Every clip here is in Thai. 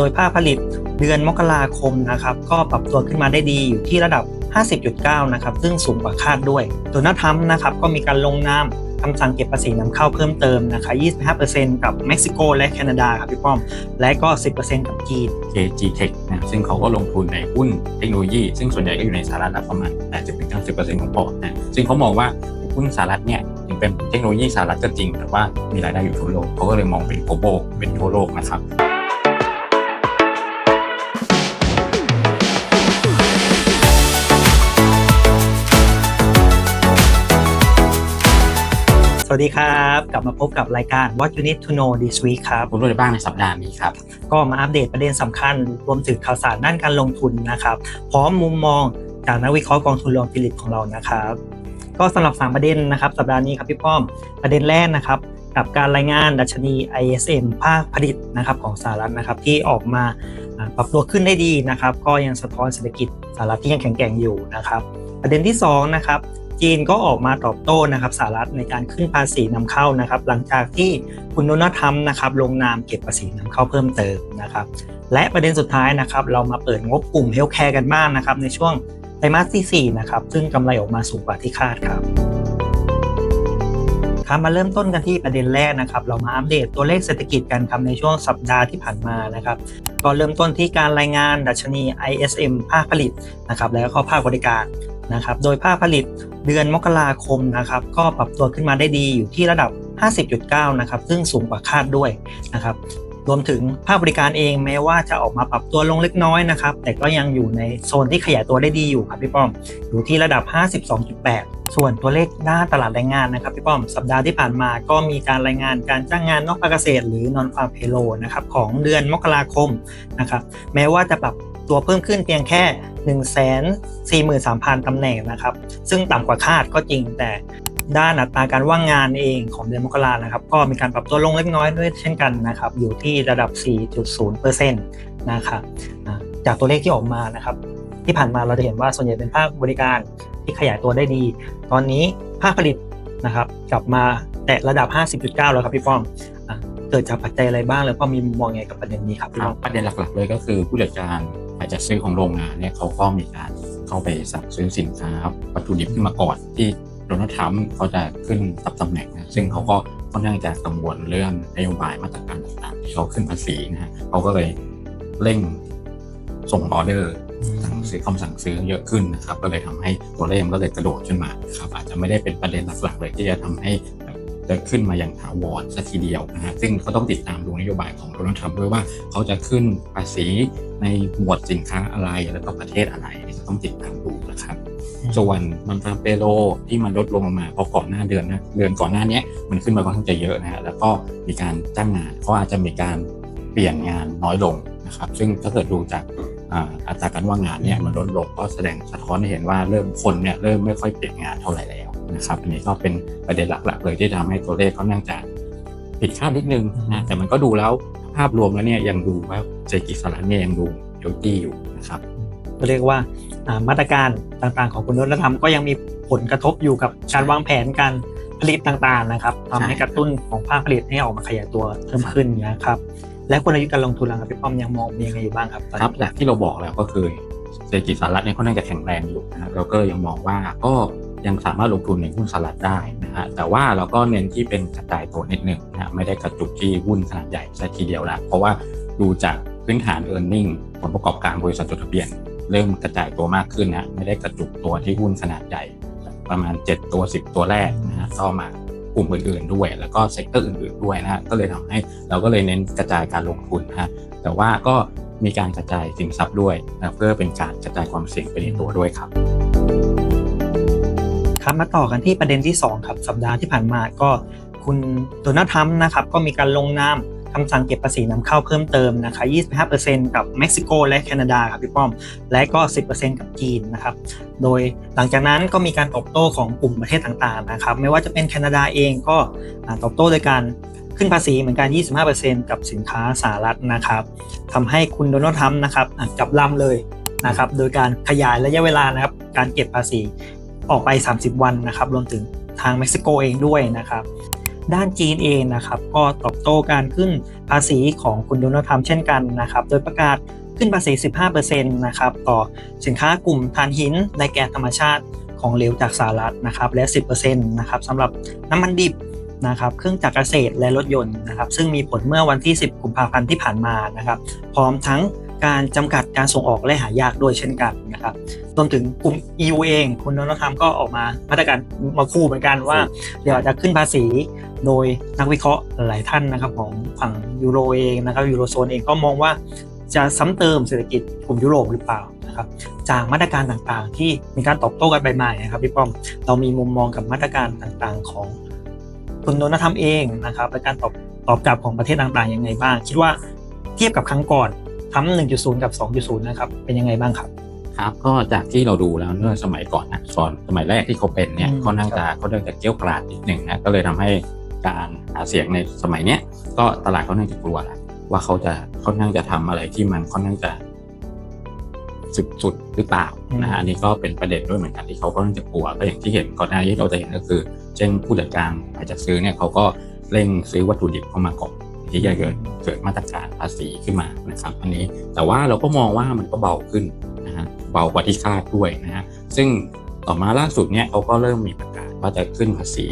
โดยภาคผลิตเดือนมกราคมนะครับก็ปรับตัวขึ้นมาได้ดีอยู่ที่ระดับ 50.9 นะครับซึ่งสูงกว่าคาดด้วย โดนัลด์ทรัมป์นะครับก็มีการลงนามคำสั่งเก็บภาษีนำเข้าเพิ่มเติมนะคะ25%กับเม็กซิโกและแคนาดาครับพี่ป้อม และก็ 10%กับจีน KG Tech นะซึ่งเขาก็ลงทุนในหุ้นเทคโนโลยี ซึ่งส่วนใหญ่ก็อยู่ในสหรัฐประมาณ 80-90%ของพอร์ตนะซึ่งเขามองว่าหุ้นสหรัฐเนี่ยถึงเป็นเทคโนโลยีสหรัฐก็จริง แต่ว่ามีรายได้อยู่ทั่วโลกเขาก็เลยมองเป็น global เป็นทั่วโลกนะครับ วัสดีครับ กลับมาพบกับรายการ What You Need to Know This Week ครับคุณรู้อะไรบ้างในสัปดาห์นี้ครับ ก็มาอัปเดตประเด็นสำคัญ รวมถึงข่าวสารด้านการลงทุนนะครับ พร้อมมุมมองจากนักวิเคราะห์กองทุนรวมฟิลิปของเรานะครับ ก็สำหรับ 3 ประเด็นนะครับสัปดาห์นี้ครับพี่ป้อมประเด็นแรกนะครับ กับการรายงานดัชนี ISM ภาคผลิตนะครับของสหรัฐนะครับที่ออกมาอ่าปรับตัวขึ้นได้ดีนะครับ ก็ยังสะท้อนเศรษฐกิจสหรัฐที่ยังแข็งแกร่งอยู่นะครับ ประเด็นที่2นะครับ จีนก็ออกมาตอบโต้นะครับสหรัฐในการขึ้นภาษีนำเข้านะครับ หลังจากที่คุณโดนัลด์ทรัมนะครับลงนามเก็บภาษีนำเข้าเพิ่มเติมนะครับ และประเด็นสุดท้ายนะครับ เรามาเปิดงบกลุ่มเฮลท์แคร์กันบ้างนะครับ ในช่วงไตรมาสที่4นะครับซึ่งกำไรออกมาสูงกว่าที่คาดครับครับมาเริ่มต้นกันที่ประเด็นแรกนะครับ เรามาอัปเดตตัวเลขเศรษฐกิจกันครับในช่วงสัปดาห์ที่ผ่านมานะครับก็เริ่มต้นที่การรายงานดัชนี ISM ภาคผลิตนะครับแล้วก็ภาคบริการ นะครับ โดยภาคผลิตเดือนมกราคมนะครับ ก็ปรับตัวขึ้นมาได้ดีอยู่ที่ระดับ 50.9 นะครับ ซึ่งสูงกว่าคาดด้วยนะครับ รวมถึงภาคบริการเองแม้ว่าจะออกมาปรับตัวลงเล็กน้อยนะครับ แต่ก็ยังอยู่ในโซนที่ขยายตัวได้ดีอยู่ครับพี่ป้อม อยู่ที่ระดับ 52.8ส่วนตัวเลขด้านตลาดแรงงานนะครับพี่ป้อมสัปดาห์ที่ผ่านมาก็มีการรายงานการจ้างงานนอกภาคเกษตร หรือ non farm payroll นะครับของเดือนมกราคมนะครับแม้ว่าจะปรับตัวเพิ่มขึ้นเพียงแค่ 143,000 ตำแหน่งนะครับ ซึ่งต่ำกว่าคาดก็จริงแต่ด้านอัตราการว่างงานเองของเดือนมกรานะครับ ก็มีการปรับตัวลงเล็กน้อยด้วยเช่นกันนะครับ อยู่ที่ระดับ 4.0%นะครับจากตัวเลขที่ออกมานะครับ ที่ผ่านมาเราจะเห็นว่าส่วนใหญ่เป็นภาคบริการที่ขยายตัวได้ดี ตอนนี้ภาคผลิตนะครับ กลับมาแตะระดับ 50.9 แล้วครับพี่ป้อมเกิดจากปัจจัยอะไรบ้างแล้วก็มีมุมมองไงกับประเด็นนี้ครับพี่ป้อมประเด็นหลักๆเลยก็คือผู้จัดการายจัดซื้อของโรงงานเนี่ยเขาก็มีการเข้าไปสั่งซื้อสินค้าวัตถุดิบขึ้นมาก่อนที่โดนัลด์ทรัมป์เขาจะขึ้นรับตำแหน่งนะซึ่งเขาก็ค่อนข้างจะกังวลเรื่องนโยบายมาตรการต่างๆที่เขาขึ้นภาษีนะฮะเขาก็เลยเร่งส่งออเดอร์สั่งซื้อคำสั่งซื้อเยอะขึ้นนะครับ ก็เลยทำให้ตัวเลขมันก็เลยกระโดดขึ้นมาครับอาจจะไม่ได้เป็นประเด็นหลักๆเลยที่จะทำให้ จะขึ้นมาอย่างถาวรสักทีเดียวนะฮะซึ่งก็ต้องติดตามดูนโยบายของโดนัลด์ทรัมป์ด้วยว่าเขาจะขึ้นภาษีในหมวดสินค้าอะไรแล้วก็ประเทศอะไรจะต้องติดตามดูนะครับส่วนมันฟาเปโลที่มันลดลงมาเพราะก่อนหน้าเดือนนะเดือนก่อนหน้าเนี้ยมันขึ้นมาค่อนข้างจะเยอะนะฮะแล้วก็มีการจ้างงานเขาอาจจะมีการเปลี่ยนงานน้อยลงนะครับ ซึ่งถ้าเกิดดูจากอ่าอัตราการว่างงานเนี่ยมันลดลงก็แสดงสะท้อนให้เห็นว่าเริ่มคนเนี่ยเริ่มไม่ค่อยเปลี่ยนงานเท่าไหร่แล้ว นะครับอันนี้ก็เป็นประเด็นหลักๆ เลยที่ทำให้ตัวเลขเขาน่าจะผิดคาดนิดนึงนะแต่มันก็ดูแล้วภาพรวมแล้วเนี่ยยังดูว่าเศรษฐกิจสหรัฐเนี่ยยังดูเฮลตี้อยู่นะครับก็เรียกว่าอ่ามาตรการต่างๆของคุณโดนัลด์ทรัมป์ก็ยังมีผลกระทบอยู่กับการวางแผนการผลิตต่างๆนะครับทำให้กระตุ้นของภาคผลิตให้ออกมาขยายตัวเพิ่มขึ้นนะครับและกลยุทธ์การลงทุนล่ะครับพี่ป้อมยังมองมียังไงอยู่บ้างครับตอนครับนี้จากที่เราบอกแล้วก็คือเศรษฐกิจสหรัฐเนี่ยค่อนข้างจะแข็งแรงอยู่นะครับเราก็ยังมองว่าก็ ยังสามารถลงทุนในหุ้นสหรัฐได้นะฮะแต่ว่าเราก็เน้นที่เป็นกระจายตัวนิดหนึ่งนะฮะไม่ได้กระจุกที่หุ้นขนาดใหญ่ซะทีเดียวละเพราะว่าดูจากพื้นฐาน e a r n i n g ผลประกอบการบริษัทจดทะเบียน เริ่มกระจายตัวมากขึ้นนะไม่ได้กระจุกตัวที่หุ้นขนาดใหญ่ ประมาณ 7 ตัว 10 ตัวแรกนะฮะก็มากลุ่มอื่นๆด้วย แล้วก็เซกเตอร์อื่นๆด้วยนะฮะก็เลยทำให้เราก็เลยเน้นกระจายการลงทุนนะฮะแต่ว่าก็มีการกระจายสินทรัพย์ด้วยนะเพื่อเป็นการกระจายความเสี่ยงไปในตัวด้วยครับ ครับมาต่อกันที่ประเด็นที่สองครับ สัปดาห์ที่ผ่านมาก็คุณโดนัลด์ทรัมป์นะครับก็มีการลงนามคำสั่งเก็บภาษีนำเข้าเพิ่มเติมนะคะ25%กับเม็กซิโกและแคนาดาครับพี่ป้อม และก็ 10%กับจีนนะครับ โดยหลังจากนั้นก็มีการตอบโต้ของกลุ่มประเทศต่างๆนะครับ ไม่ว่าจะเป็นแคนาดาเองก็ตอบโต้โดยการขึ้นภาษีเหมือนกัน 25%กับสินค้าสหรัฐนะครับทำให้คุณโดนัลด์ทรัมป์นะครับจับลำเลยนะครับ โดยการขยายระยะเวลานะครับการเก็บภาษี ออกไป 30 วันนะครับ รวมถึงทางเม็กซิโกเองด้วยนะครับ ด้านจีนเองนะครับ ก็ตอบโต้การขึ้นภาษีของคุณโดนัลด์ทรัมป์เช่นกันนะครับ โดยประกาศขึ้นภาษี 15%นะครับ ต่อสินค้ากลุ่มถ่านหินในแก๊สธรรมชาติของเหลวจากสหรัฐนะครับ และ 10%นะครับสำหรับน้ำมันดิบนะครับเครื่องจักรเกษตรและรถยนต์นะครับ ซึ่งมีผลเมื่อวันที่ 10 กุมภาพันธ์ที่ผ่านมานะครับ พร้อมทั้ง การจำกัดการส่งออกและหายากด้วยเช่นกันนะครับรวมถึงกลุ่ม EU เองคุณโดนัลด์ทรัมป์ก็ออกมามาตรการมาคู่เหมือนกันว่า เดี๋ยวอาจจะขึ้นภาษีโดยนักวิเคราะห์หลายท่านนะครับของฝั่งยูโรเองนะครับยูโรโซนเองก็มองว่าจะซ้ำเติมเศรษฐกิจกลุ่มยุโรปหรือเปล่านะครับจากมาตรการต่างๆ ที่มีการตอบโต้กันไปมานะครับพี่ป้อมเรามีมุมมองกับมาตรการต่างๆ ของคุณโดนัลด์ทรัมป์เองนะครับและการตอบตอบกลับของประเทศต่างๆยังไงบ้าง คิดว่าเทียบกับครั้งก่อน ทรัมป์1.0 กับ 2.0 นะครับ เป็นยังไงบ้างครับ ครับก็จากที่เราดูแล้วเมื่อสมัยก่อนนะตอนสมัยแรกที่เขาเป็นเนี่ยอืมค่อนข้างจะค่อนข้างจะเกรี้ยวกราดนิดหนึ่งนะก็เลยทำให้การหาเสียงในสมัยเนี้ยก็ตลาดค่อนข้างจะกลัวแหละว่าเขาจะค่อนข้างจะทำอะไรที่มันค่อนข้างจะสุดสุดหรือเปล่านะฮะอันนี้ก็เป็นประเด็นด้วยเหมือนกันที่เขาค่อนข้างจะกลัวก็อย่างที่เห็นก่อนหน้านี้เราจะเห็นก็คือ เช่นผู้จัดการฝ่ายจัดซื้อเนี่ยเขาก็เร่งซื้อวัตถุดิบเข้ามาก่อน ที่จะเกิดมาตรการภาษีขึ้นมานะครับ อันนี้แต่ว่าเราก็มองว่ามันก็เบาขึ้นนะฮะเบากว่าที่คาดด้วยนะฮะซึ่งต่อมาล่าสุดเนี่ยเขาก็เริ่มมีประกาศว่าจะขึ้นภาษี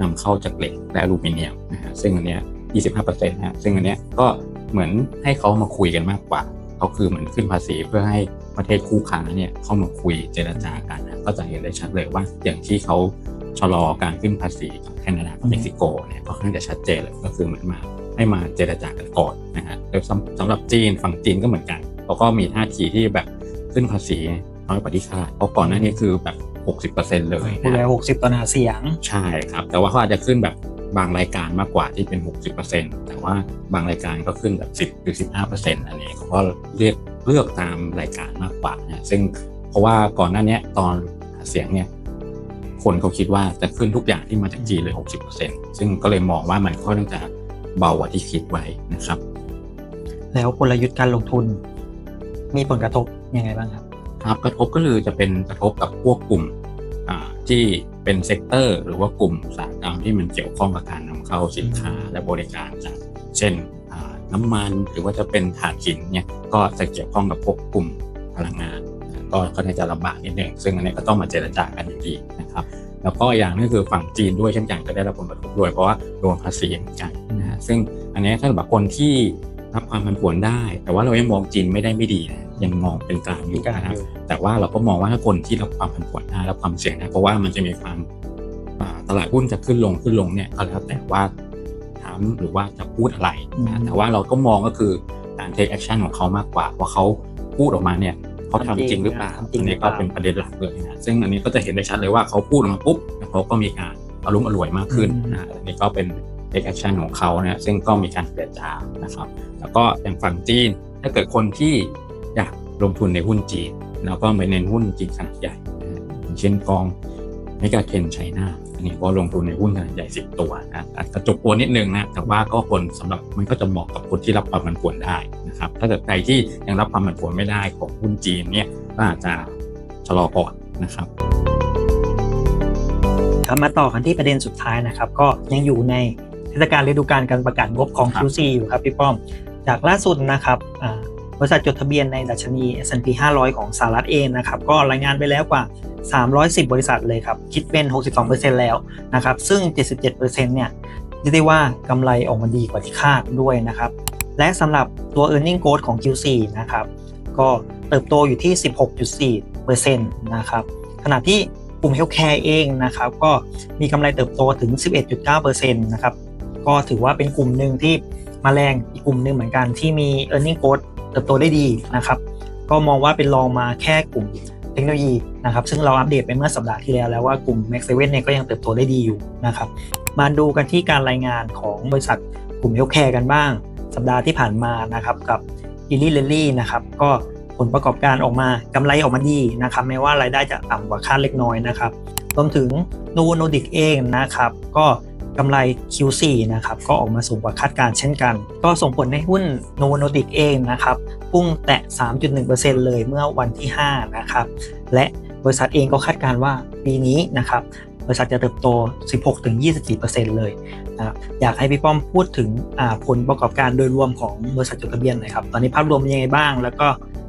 นำเข้าจากเหล็กและอลูมิเนียมนะฮะซึ่งอันเนี้ย25%นะฮะซึ่งอันเนี้ยก็เหมือนให้เขามาคุยกันมากกว่าเขาคือเหมือนขึ้นภาษีเพื่อให้ประเทศคู่ค้าเนี่ยเข้ามาคุยเจรจากันนะก็จะเห็นได้ชัดเลยว่าอย่างที่เขาชะลอการขึ้นภาษีกับแคนาดากับเม็กซิโกเนี่ยก็ค่อนข้างจะชัดเจนเลยก็คือเหมือนมา ให้มาเจรจากันก่อนนะฮะโดยสำสำหรับจีนฝั่งจีนก็เหมือนกันเขาก็มีท่าทีที่แบบขึ้นภาษีน้อยกว่าที่คาดเพราะก่อนหน้านี้คือแบบ 60%เลยผู้นะใดฮะ60ต่อหน้าเสียง ใช่ครับ แต่ว่าเขาอาจจะขึ้นแบบบางรายการมากกว่าที่เป็น 60%แต่ว่าบางรายการก็ขึ้นแบบ 10หรือ15%อันนี้เขาก็เลือกเลือกตามรายการมากกว่านะซึ่งเพราะว่าก่อนหน้านี้ตอนหาเสียงเนี่ยคนเขาคิดว่าจะขึ้นทุกอย่างที่มาจากจีนเลย 60%ซึ่งก็เลยมองว่ามันค่อนข้างจะ เบากว่าที่คิดไว้นะครับ แล้วกลยุทธ์การลงทุน มีผลกระทบยังไงบ้างครับ ครับกระทบก็คือจะเป็นกระทบกับพวกกลุ่มอ่าที่เป็นเซกเตอร์ หรือว่ากลุ่มอุตสาหกรรมที่มันเกี่ยวข้องกับการนำเข้าสินค้าและบริการจากเช่นอ่าน้ำมันหรือว่าจะเป็นถ่านหินเนี่ยก็จะเกี่ยวข้องกับพวกกลุ่มพลังงาน ก็ค่อนข้างจะลำบากนิดหนึ่งซึ่งอันนี้ก็ต้องมาเจรจากันอยู่ดีนะครับ แล้วก็อย่างนึงคือฝั่งจีนด้วยเช่นกันก็ได้รับผลกระทบด้วยเพราะว่าโดนภาษีเหมือนกันนะฮะ ซึ่งอันนี้ถ้าสำหรับคนที่รับความผันผวนได้ แต่ว่าเรายังมองจีนไม่ได้ไม่ดีนะยังมองเป็นกลางอยู่นะครับแต่ว่าเราก็มองว่าถ้าคนที่รับความผันผวนได้รับความเสี่ยงได้เพราะว่ามันจะมีความอ่าตลาดหุ้นจะขึ้นลงขึ้นลงเนี่ยก็แล้วแต่ว่าถามหรือว่าจะพูดอะไรอืนะมแต่ว่าเราก็มองก็คือการ take action ของเขามากกว่าว่าเขาพูดออกมาเนี่ยเขาทำจริงหรือเปล่าทำจริอังนหรืนี้อเปก็ล่าเป็นประเด็นหลักเลยนะซึ่งอันนี้ก็จะเห็นได้ชัดเลยว่าเขาพูดออกมาปุ๊บแล้วเขาก็มีการอารมณ์อร่วยมากขึ้นอืมนะอันนี้ก็เป็น take action ของเขานะซึ่งก็มีการเจรจานะครับ แล้วก็อย่างฝั่งจีน ถ้าเกิดคนที่อยากลงทุนในหุ้นจีน แล้วก็ไปเน้นหุ้นจีนขนาดใหญ่นะเช่นกองเมกาเทนไชน่าอันนี้ก็ลงทุนในหุ้นขนาดใหญ่ 10 ตัวนะอาจจะจบตัวนิดนึงนะ แต่ว่าก็คนสำหรับมันก็จะเหมาะกับคนที่รับความผันผวนได้นะครับ ถ้าเกิดใครที่ยังรับความผันผวนไม่ได้ของหุ้นจีนเนี่ยก็อาจจะชะลอก่อนนะครับครับมาต่อกันที่ประเด็นสุดท้ายนะครับ ก็ยังอยู่ใน เทศกาลฤดูกาลการประกาศงบของครับ QC อยู่ครับพี่ป้อม จากล่าสุดนะครับอ่าบริษัทจดทะเบียนในดัชนี S&P 500 ของสหรัฐเองนะครับก็รายงานไปแล้วกว่า 310 บริษัทเลยครับ คิดเป็น 62%แล้วนะครับ ซึ่ง 77%เนี่ยเรียกได้ว่ากำไรออกมาดีกว่าที่คาดด้วยนะครับ และสำหรับตัว e a r n i n g growth ของ Q4 นะครับ ก็เติบโตอยู่ที่ 16.4%นะครับขณะที่กลุ่ม Healthcare เองนะครับก็มีกำไรเติบโตถึง 11.9%นะครับ ก็ถือว่าเป็นกลุ่มหนึ่งที่มาแรงอีกกลุ่มหนึ่งเหมือนกันที่มี e a r n i n g growth เติบโตได้ดีนะครับก็มองว่าเป็นรองมาแค่กลุ่มเทคโนโลยีนะครับซึ่งเราอัปเดตไปเมื่อสัปดาห์ที่แล้วแล้วว่ากลุ่ม Max 7เนี่ยก็ยังเติบโตได้ดีอยู่นะครับมาดูกันที่การรายงานของบริษัทกลุ่ม Healthcare กันบ้าง สัปดาห์ที่ผ่านมานะครับกับอิลลี่เลลี่นะครับก็ผลประกอบการออกมากำไรออกมาดีนะครับแม้ว่ารายได้จะต่ำกว่าคาดเล็กน้อยนะครับรวมถึง n o v o Nordic เองนะครับก็ กำไร Q4 นะครับก็ออกมาสูงกว่าคาดการณ์เช่นกัน ก็ส่งผลให้หุ้น n o v o Nordic เองนะครับพุ่งแตะ 3.1%เลยเมื่อวันที่ 5 นะครับ และบริษัทเองก็คาดการณ์ว่าปีนี้นะครับบริษัทจะเติบโต 16-24%เลยนะครับอยากให้พี่ป้อมพูดถึงผลประกอบการโดยรวมของบริษัทจดทะเบียนหน่อยครับ ตอนนี้ภาพรวมเป็นยังไงบ้าง แล้วก็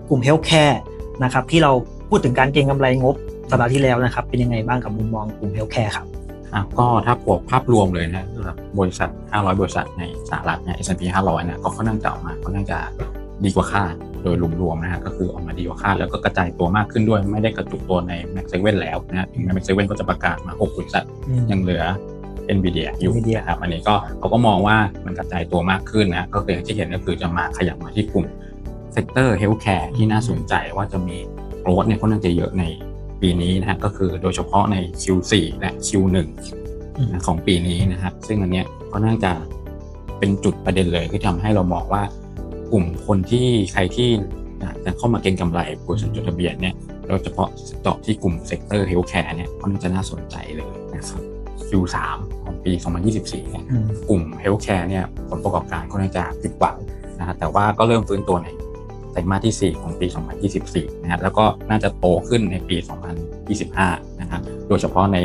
กลุ่มเฮลท์แคร์นะครับที่เราพูดถึงการเก็งกำไรงบสัปดาห์ที่แล้วนะครับ เป็นยังไงบ้างกับมุมมองกลุ่มเฮลท์แคร์ครับ อะก็ถ้าพวกภาพรวมเลยนะสำหรับบริษัท 500 บริษัทในสหรัฐเนี่ย S&P 500นะก็ค่อนข้างจะออกมาค่อนข้างจะดีกว่าคาดโดยรวมๆนะฮะก็คือออกมาดีกว่าคาดแล้วก็กระจายตัวมากขึ้นด้วย ไม่ได้กระจุกตัวใน Max 7แล้วนะฮะถึงแม้ Max 7ก็จะประกาศมา 6 บริษัทยังเหลือ NVIDIA อยู่ NVIDIA นะครับอันนี้ก็เขาก็มองว่ามันกระจายตัวมากขึ้นนะก็คืออย่างที่เห็นก็คือจะมาขยับมาที่กลุ่มเซกเตอร์เฮลท์แคร์ที่น่าสนใจว่าจะมีโกรดเนี่ยค่อนข้างจะเยอะใน ปีนี้นะฮะก็คือโดยเฉพาะใน Q4 และ Q1 อืมนะของปีนี้นะครับ ซึ่งอันเนี้ยก็น่าจะเป็นจุดประเด็นเลยที่ทำให้เรามองว่ากลุ่มคนที่ใครที่อยากจะเข้ามาเก็งกำไรบริษัทจดทะเบียนเนี่ยโดยเฉพาะเจาะที่กลุ่มเซกเตอร์เฮลท์แคร์เนี่ยก็น่าจะน่าสนใจเลยนะครับ Q3 ของปี 2024เนี่ยอืมกลุ่มเฮลท์แคร์เนี่ยผลประกอบการก็น่าจะผิดหวังนะฮะแต่ว่าก็เริ่มฟื้นตัวใน ไตรมาสที่ 4 ของปี 2024 นะฮะแล้วก็น่าจะโตขึ้นในปี 2025 นะครับโดยเฉพาะใน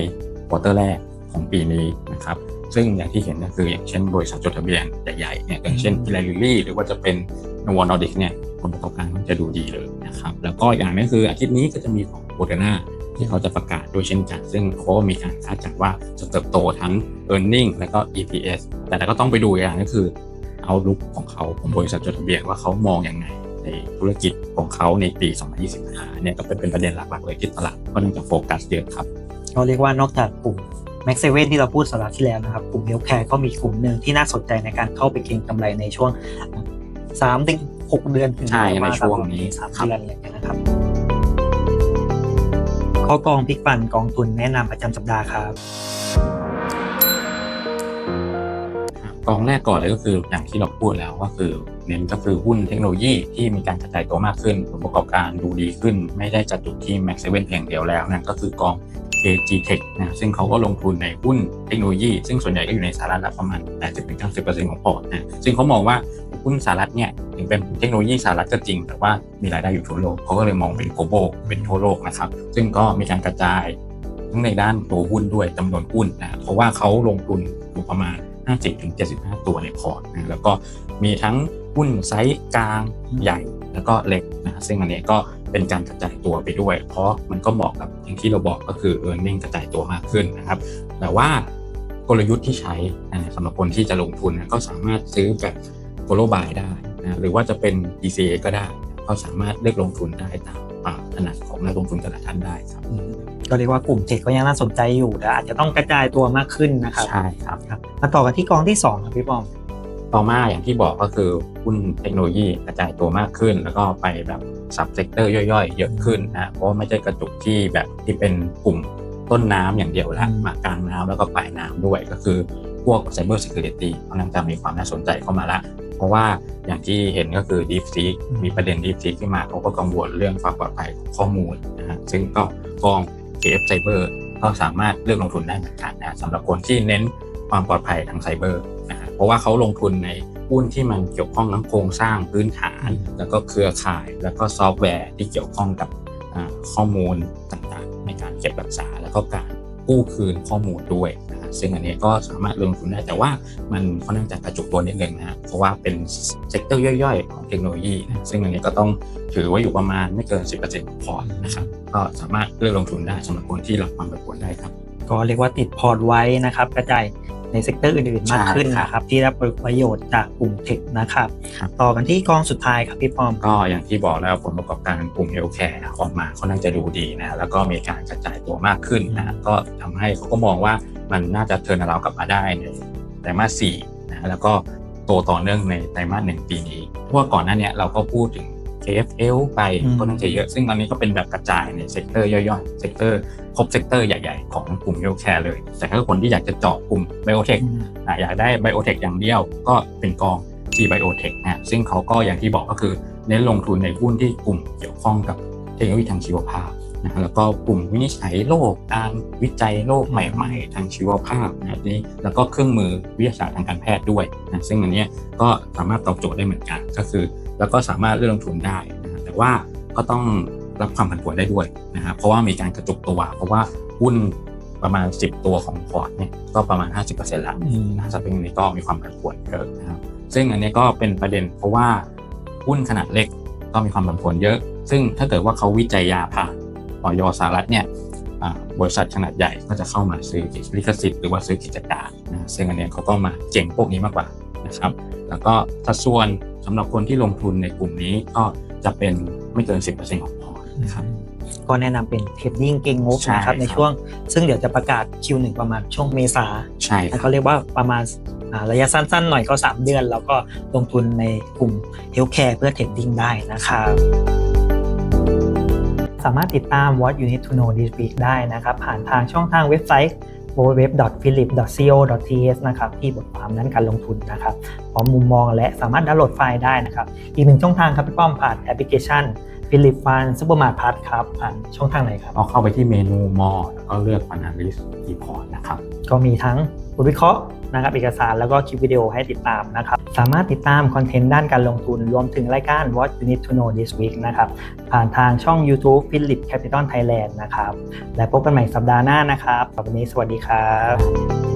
ควอเตอร์แรกของปีนี้นะครับซึ่งอย่างที่เห็นก็คืออย่างเช่นบริษัทจดทะเบียนใหญ่ๆเนี่ยอย่างเช่นอืมพิลาลิลี่หรือว่าจะเป็นนวอนอดิกเนี่ยผลประกอบการมันจะดูดีเลยนะครับแล้วก็อย่างนึงคืออาทิตย์นี้ก็จะมีของโบเดนาที่เขาจะประกาศด้วยเช่นกัน ซึ่งเขาก็มีการคาดการณ์ว่าจะเติบโตทั้ง e a r n i n g และก็ EPS แต่ก็ต้องไปดูอย่างก็คือเอาลุกของเขาของบริษัทจดทะเบียนว่าเขามองยังไง ในธุรกิจของเขาในปี 2025 เนี่ยก็เป็นเป็นประเด็นหลักๆเลยที่ตลาดก็น่าจะโฟกัสเยอะครับก็เรียกว่านอกจากกลุ่ม Max 7ที่เราพูดสัปดาห์ที่แล้วนะครับกลุ่มเฮลท์แคร์ก็มีกลุ่มหนึ่งที่น่าสนใจในการเข้าไปเก็งกำไรในช่วง3ถึง6เดือนถึงใช่ประมาณในช่วงนี้สามครับเดือนอะไรอย่างเงี้ยนะครับข้อกองพลิกฟันกองทุนแนะนำประจำสัปดาห์ครับกองแรกก่อนเลยก็คืออย่างที่เราพูดแล้วก็คือ เน้นก็คือหุ้นเทคโนโลยีที่มีการกระจายตัวมากขึ้น ผลประกอบการดูดีขึ้น ไม่ได้จัดจุดที่ Max 7เพียงเดียวแล้วนั่นก็คือกอง KG Tech นะซึ่งเขาก็ลงทุนในหุ้นเทคโนโลยี ซึ่งส่วนใหญ่ก็อยู่ในสหรัฐละประมาณ 80-90%ของพอร์ตนะซึ่งเขามองว่าหุ้นสหรัฐเนี่ยถึงเป็นเทคโนโลยีสหรัฐก็จริง แต่ว่ามีรายได้อยู่ทั่วโลกเขาก็เลยมองเป็น global เป็นทั่วโลกนะครับ ซึ่งก็มีการกระจายทั้งในด้านตัวหุ้นด้วยจำนวนหุ้นนะเพราะว่าเขาลงทุนอยู่ประมาณ 50-75 ตัวในพอร์ตนะแล้วก็มีทั้ง หุ้นไซส์กลางใหญ่แล้วก็เล็กนะซึ่งอันนี้ก็เป็นการกระจายตัวไปด้วย เพราะมันก็เหมาะกับอย่างที่เราบอกก็คือ e a r n i n g กระจายตัวมากขึ้นนะครับ แต่ว่ากลยุทธ์ที่ใช้นะสำหรับคนที่จะลงทุนนะก็สามารถซื้อแบบ follow buy ได้นะหรือว่าจะเป็น DCA ก็ได้ก็สามารถเลือกลงทุนได้ตามความถนัดของนักลงทุนแต่ละท่านได้ครับก็เรียกว่ากลุ่มเทคก็ยังน่าสนใจอยู่แต่อาจจะต้องกระจายตัวมากขึ้นนะครับใช่ครับครับมาต่อกันที่กองที่สองครับพี่ป้อม ต่อมาอย่างที่บอกก็คือหุ้นเทคโนโลยีกระจายตัวมากขึ้น แล้วก็ไปแบบสับเซกเตอร์ย่อยๆ เยอะขึ้นนะเพราะว่าไม่ใช่กระจุกที่แบบที่เป็นกลุ่มต้นน้ำอย่างเดียวละอืมมากลางน้ำแล้วก็ปลายน้ำด้วยก็คือพวก Cyber Security กำลังจะมีความน่าสนใจเข้ามาละ เพราะว่าอย่างที่เห็นก็คือ DeepSeek มีประเด็น DeepSeek ขึ้นมาเขาก็กังวลเรื่องความปลอดภัยของข้อมูลนะฮะซึ่งก็กอง KF Cyber ก็สามารถเลือกลงทุนได้เหมือนกันนะสำหรับคนที่เน้นความปลอดภัยทางไซเบอร์นะฮะเพ ราะว่าเขาลงทุนในหุ้นที่มันเกี่ยวข้องทั้งโครงสร้างพื้นฐาน แล้วก็เครือข่าย แล้วก็ซอฟต์แวร์ที่เกี่ยวข้องกับอ่าข้อมูลต่างๆ ในการเก็บรักษาแล้วก็การกู้คืนข้อมูลด้วยนะฮะซึ่งอันนี้ก็สามารถลงทุนได้แต่ว่ามันค่อนข้างจะกระจุกตัวนิดนึงนะฮะเพราะว่าเป็นเซกเตอร์ย่อยๆ ของเทคโนโลยีนะซึ่งอันนี้ก็ต้องถือว่าอยู่ประมาณไม่เกิน 10%ของพอร์ตนะครับก็สามารถเลือกลงทุนได้สำหรับคนที่รับความผันผวนได้ครับ ก็เรียกว่าติดพอร์ตไว้นะครับกระจาย ในเซกเตอร์อื่นๆมากขึ้นใช่ครับนะครับที่ได้ประโยชน์จากกลุ่มเทคนะครับครับต่อกันที่กองสุดท้ายครับพี่ป้อม ก็อย่างที่บอกแล้วผลประกอบการกลุ่มเฮลท์แคร์ออกมาค่อนข้างจะดูดีนะแล้วก็มีการกระจายตัวมากขึ้นนะก็ทำให้เขาก็มองว่ามันน่าจะเทิร์นเรากลับมาได้ในไตรมาสสี่นะแล้วก็โตต่อเนื่องในไตรมาสหนึ่งปีนี้เพราะว่าก่อนหน้าเนี้ยเราก็พูดถึง KFL ไปอืมก็น่าจะเยอะ ซึ่งตอนนี้ก็เป็นแบบกระจายในเซกเตอร์ย่อยๆ เซกเตอร์ครบเซกเตอร์ใหญ่ๆ ของกลุ่มเฮลท์แคร์เลย แต่ถ้าคนที่อยากจะเจาะกลุ่มไบโอเทคอะอยากได้ไบโอเทคอย่างเดียวก็เป็นกอง G Biotech นะซึ่งเขาก็อย่างที่บอกก็คือเน้นลงทุนในหุ้นที่กลุ่มเกี่ยวข้องกับเทคโนโลยีทางชีวภาพนะฮะแล้วก็กลุ่มวินิจฉัยโรคการวิจัยโรคใหม่ ๆ ทางชีวภาพนะนี่แล้วก็เครื่องมือวิทยาศาสตร์ทางการแพทย์ด้วยนะซึ่งอันเนี้ยก็สามารถตอบโจทย์ได้เหมือนกันก็คือ แล้วก็สามารถเลือกลงทุนได้นะฮะแต่ว่าก็ต้องรับความผันผวนได้ด้วยนะครับเพราะว่ามีการกระจุกตัว เพราะว่าหุ้นประมาณ 10 ตัวของพอร์ตเนี่ยก็ประมาณ 50%ละอืมนะสปริงนี้ก็มีความผันผวนเยอะนะครับซึ่งอันนี้ก็เป็นประเด็นเพราะว่าหุ้นขนาดเล็กก็มีความผันผวนเยอะ ซึ่งถ้าเกิดว่าเขาวิจัยยาผ่านออยสหรัฐเนี่ยบริษัทขนาดใหญ่ก็จะเข้ามาซื้อลิขสิทธิ์หรือว่าซื้อกิจการนะซึ่งอันเนี้ยเขาก็มาเจ๋งพวกนี้มากกว่านะครับ แล้วก็สัดส่วน สำหรับคนที่ลงทุนในกลุ่มนี้ก็จะเป็นไม่เกิน 10%ของพอร์ตนะครับก็แนะนำเป็นเทรดดิ้งเก่งงบใช่นะครับในครับช่วง ซึ่งเดี๋ยวจะประกาศ Q1 ประมาณช่วงเมษาใช่คแล้วรับเขาเรียกว่าประมาณอ่าระยะสั้นๆ หน่อยก็ 3 เดือน แล้วก็ลงทุนในกลุ่มเฮลท์แคร์เพื่อเทรดดิ้งได้นะครับสามารถติดตาม What You Need to Know This Week ได้นะครับ ผ่านทางช่องทางเว็บไซต์ www.philip.co.th นะครับที่บทความด้านการลงทุนนะครับพร้อมมุมมองและสามารถดาวน์โหลดไฟล์ได้นะครับ อีกหนึ่งช่องทางครับพี่ป้อมผ่านแอปพลิเคชัน Philip Fund Supermart Plus ครับผ่านช่องทางไหนครับเอาเข้าไปที่เมนูมอแล้วก็เลือก Analyst Report นะครับ ก็มีทั้งบทวิเคราะห์ นะครับเอกสารแล้วก็คลิปวิดีโอให้ติดตามนะครับสามารถติดตามคอนเทนต์ด้านการลงทุนรวมถึงรายการ What You Need to Know This Week นะครับผ่านทางช่อง YouTube Philip Capital Thailand นะครับและพบกันใหม่สัปดาห์หน้านะครับวันนี้สวัสดีครับ